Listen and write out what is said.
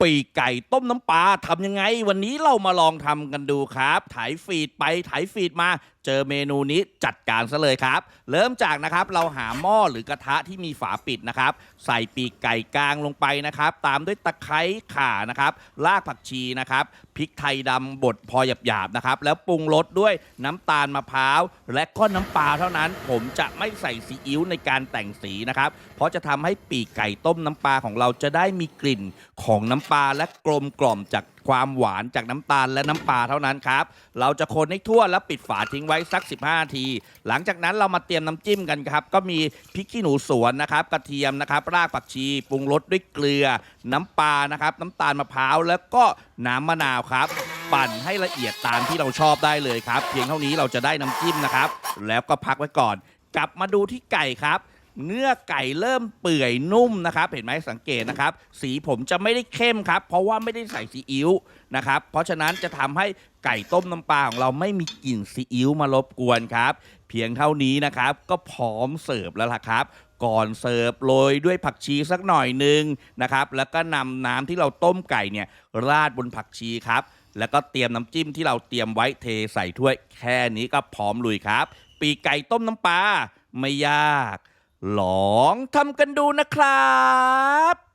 ปีกไก่ต้มน้ำปลาทำยังไง วันนี้เรามาลองทำกันดูครับถ่ายฟีดไปถ่ายฟีดมา เจอเมนูนี้จัดการซะเลยครับ เริ่มจากนะครับเราหาหม้อหรือกระทะที่มีฝาปิดนะครับ ใส่ปีกไก่กลางลงไปนะครับ ตามด้วยตะไคร้ข่านะครับรากผักชีนะครับพริกไทยดำบดพอหยาบๆนะครับ แล้วปรุงรสด้วยน้ำตาลมะพร้าว และก็น้ำปลาเท่านั้น ผมจะไม่ใส่ซีอิ๊วในการแต่งสีนะครับ เพราะจะทำให้ปีกไก่ต้มน้ำปลาของเราจะได้มีกลิ่นของน้ำปลาและกลมกล่อมจากความหวานจากน้ำตาลและน้ำปลาเท่านั้นครับ เราจะคนให้ทั่วแล้วปิดฝาทิ้งไว้สัก 15นาที หลังจากนั้นเรามาเตรียมน้ำจิ้มกันครับ ก็มีพริกขี้หนูสวนนะครับ กระเทียมนะครับ รากผักชีปรุงรสด้วยเกลือ น้ำปลานะครับ น้ำตาลมะพร้าวแล้วก็น้ำมะนาวครับ ปั่นให้ละเอียดตามที่เราชอบได้เลยครับ เพียงเท่านี้เราจะได้น้ำจิ้มนะครับ แล้วก็พักไว้ก่อน กลับมาดูที่ไก่ครับ เนื้อไก่เริ่มเปื่อยนุ่มนะครับ เห็นไหมสังเกตนะครับ สีผมจะไม่ได้เข้มครับ เพราะว่าไม่ได้ใส่ซีอิ๊วนะครับ เพราะฉะนั้นจะทำให้ไก่ต้มน้ำปลาของเราไม่มีกลิ่นซีอิ๊วมารบกวนครับ เพียงเท่านี้นะครับ ก็พร้อมเสิร์ฟแล้วล่ะครับก่อนเสิร์ฟโรยด้วยผักชีสักหน่อยหนึ่งนะครับ แล้วก็นำน้ำที่เราต้มไก่เนี่ยราดบนผักชีครับ แล้วก็เตรียมน้ำจิ้มที่เราเตรียมไว้เทใส่ถ้วย แค่นี้ก็พร้อมลุยครับ ปีกไก่ต้มน้ำปลาไม่ยาก ลองทำกันดูนะครับ